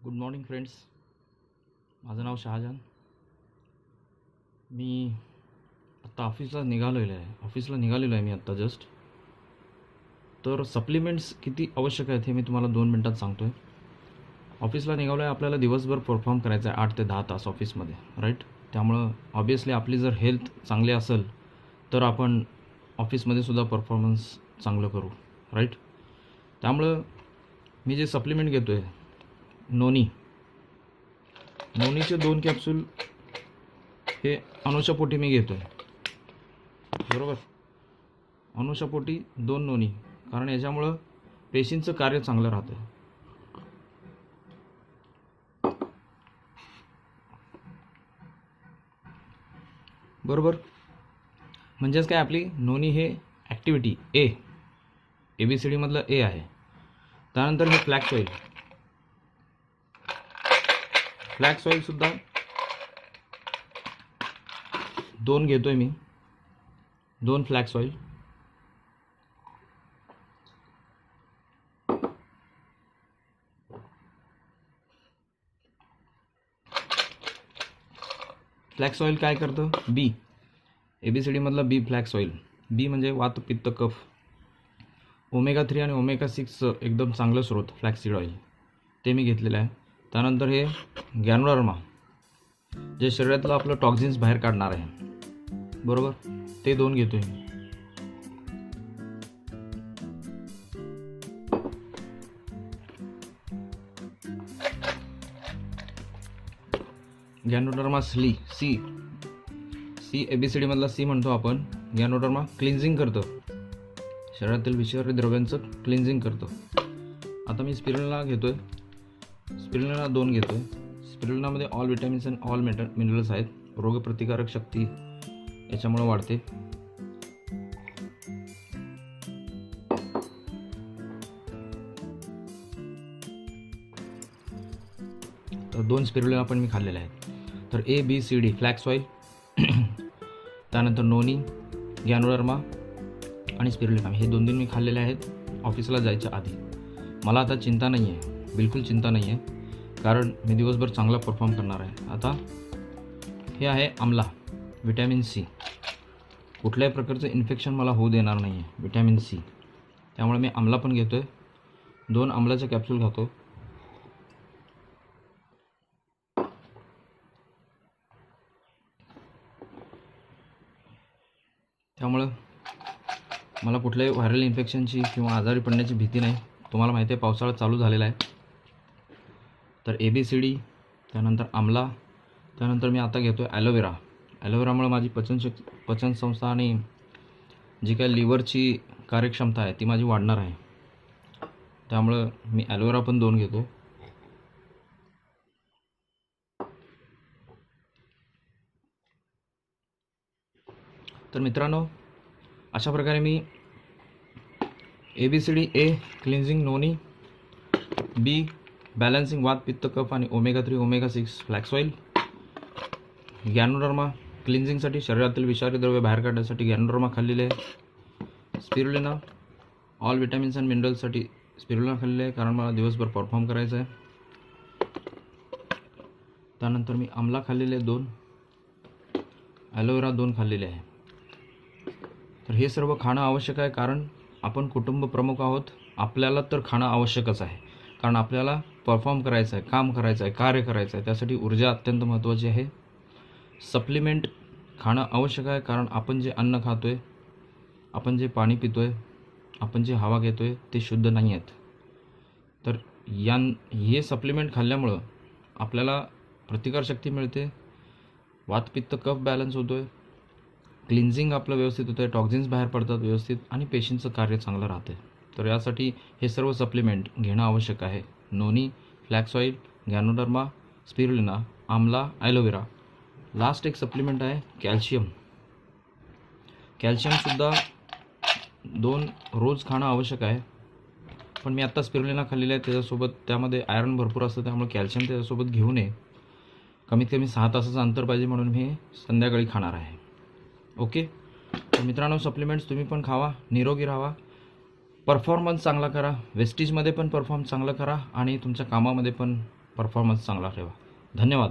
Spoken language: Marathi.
गुड मॉर्निंग फ्रेंड्स माझं नाव शहाजान मी आत्ता ऑफिसला निघालेलो आहे ऑफिसला निघालेलो आहे मी आत्ता जस्ट तर सप्लिमेंट्स किती आवश्यक आहेत हे मी तुम्हाला दोन मिनटात सांगतो आहे ऑफिसला निघालो आहे आपल्याला दिवसभर परफॉर्म करायचं आहे आठ ते दहा तास ऑफिसमध्ये राईट त्यामुळं ऑब्वियसली आपली जर हेल्थ चांगली असेल तर आपण ऑफिसमध्ये सुद्धा परफॉर्मन्स चांगलं करू राईट त्यामुळं मी जे सप्लिमेंट घेतो आहे नोनी. नोनीचे दोन कॅप्सूल हे अनुषापोटी मी घेतो आहे बरोबर अनुषापोटी दोन नोनी. कारण याच्यामुळं पेशींचं कार्य चांगलं राहतं बरोबर? म्हणजेच काय आपली नोनी हे activity A A B C डीमधलं ए आहे. त्यानंतर हे फ्लॅक्स ऑइल फ्लॅक्स ऑइलसुद्धा दोन घेतो आहे मी. दोन फ्लॅक्स ऑइल. फ्लॅक्स ऑइल काय करतं? बी ए बी सी डीमधलं बी फ्लॅक्स ऑइल. बी म्हणजे वात पित्त कफ. ओमेगा थ्री आणि ओमेगा सिक्सचं एकदम चांगलं स्रोत फ्लॅक्सिड ऑइल. ते मी घेतलेलं आहे. त्यानंतर हे गॅनोडर्मा जे शरीरातलं आपलं टॉक्झिन्स बाहेर काढणार आहे. बरोबर? ते दोन घेतो आहे ganoderma स्ली C C A B C डीमधला C म्हणतो आपण. गॅनोडर्मा क्लिन्झिंग करतं. शरीरातील विषारी द्रव्यांचं क्लिन्झिंग करतं. आता मी स्पिरनला घेतो आहे स्पिरुलिना दोन घेतो आहे स्पिरुलिनामध्ये all vitamins and all matter minerals आहेत. रोगप्रतिकारक शक्ती याच्यामुळे वाढते. तर दोन स्पिरुलिना पण मी खाल्लेले आहेत. तर A B C D flax oil त्यानंतर नोनी गॅनोडर्मा आणि स्पिरुलिना हे दोन दिन मी खाल्लेले आहेत. ऑफिसला जायच्या आधी. मला आता चिंता नाही आहे बिलकुल चिंता नाही आहे कारण मी दिवसभर चांगला परफॉर्म करणार आहे। आता हे आहे आमला विटॅमिन सी कुठल्याही प्रकारचं इन्फेक्शन मला होऊ देणार नाही आहे विटॅमिन सी त्यामुळे मी आमला पण घेतो आहे दोन आमलाचे कॅप्सूल खातो. त्यामुळं मला कुठल्याही व्हायरल इन्फेक्शनची किंवा आजारी पडण्याची भीती नाही. तुम्हाला माहिती आहे पावसाळा चालू झालेला आहे. तर ए बी सी डी त्यानंतर आमला त्यानंतर मी आता घेतो आहे ॲलोवेरा ॲलोवेरामुळे माझी पचनशक् पचनसंस्था आणि जी काय लिव्हरची कार्यक्षमता आहे ती माझी वाढणार आहे. त्यामुळं मी ॲलोवेरा पण दोन घेतो. तर मित्रांनो अशा प्रकारे मी A B C D A cleansing noni B balancing वात पित्त कफ आणि omega three omega six flax oil ganoderma क्लिन्झिंगसाठी शरीरातील विषारी द्रव्य बाहेर काढण्यासाठी गॅनोडर्मा खाल्लेले आहे. स्पिरुलिना ऑल विटॅमिन्स अँड मिनरल्ससाठी स्पिरुलिना खाल्लेले आहे कारण मला दिवसभर परफॉर्म करायचं आहे. त्यानंतर मी आमला खाल्लेले दोन. ॲलोवेरा दोन खाल्लेले आहे. तर हे सर्व खाणं आवश्यक आहे कारण आपण कुटुंब प्रमुख आहोत. आपल्याला तर खाणं आवश्यकच आहे. कारण आपल्याला परफॉर्म करायचं आहे काम करायचं आहे कार्य करायचं आहे त्यासाठी ऊर्जा अत्यंत महत्त्वाची आहे. सप्लिमेंट खाणं आवश्यक आहे कारण आपण जे अन्न खातो आहे आपण जे पाणी पितो आहे आपण जे हवा घेतो आहे ते शुद्ध नाही आहेत. तर या हे सप्लिमेंट खाल्ल्यामुळं आपल्याला प्रतिकारशक्ती मिळते वातपित्त कफ बॅलन्स होतो आहे क्लिन्झिंग आपलं व्यवस्थित होतं आहे टॉक्झिन्स बाहेर पडतात व्यवस्थित आणि पेशींचं कार्य चांगलं राहते तर यासाठी हे सर्व सप्लिमेंट घेणं आवश्यक आहे. Noni flax oil ganoderma spirulina amla aloe vera. Last एक सप्लिमेंट आहे कॅल्शियम. कॅल्शियमसुद्धा दोन रोज खाणं आवश्यक आहे. पण मी आत्ता स्पिरुलिना खाल्लेली आहे त्याच्यासोबत त्यामध्ये आयरन भरपूर असतं त्यामुळे कॅल्शियम त्याच्यासोबत घेऊ नये. कमीत कमी सहा तासाचं अंतर पाहिजे म्हणून मी संध्याकाळी खाणार आहे. ओके? तर मित्रांनो सप्लिमेंट्स तुम्ही पण खावा निरोगी राहा परफॉर्मन्स चांगला करा. वेस्टीजमध्ये पण परफॉर्म चांगला करा आणि तुमच्या कामामध्ये पण परफॉर्मन्स चांगला ठेवा. धन्यवाद.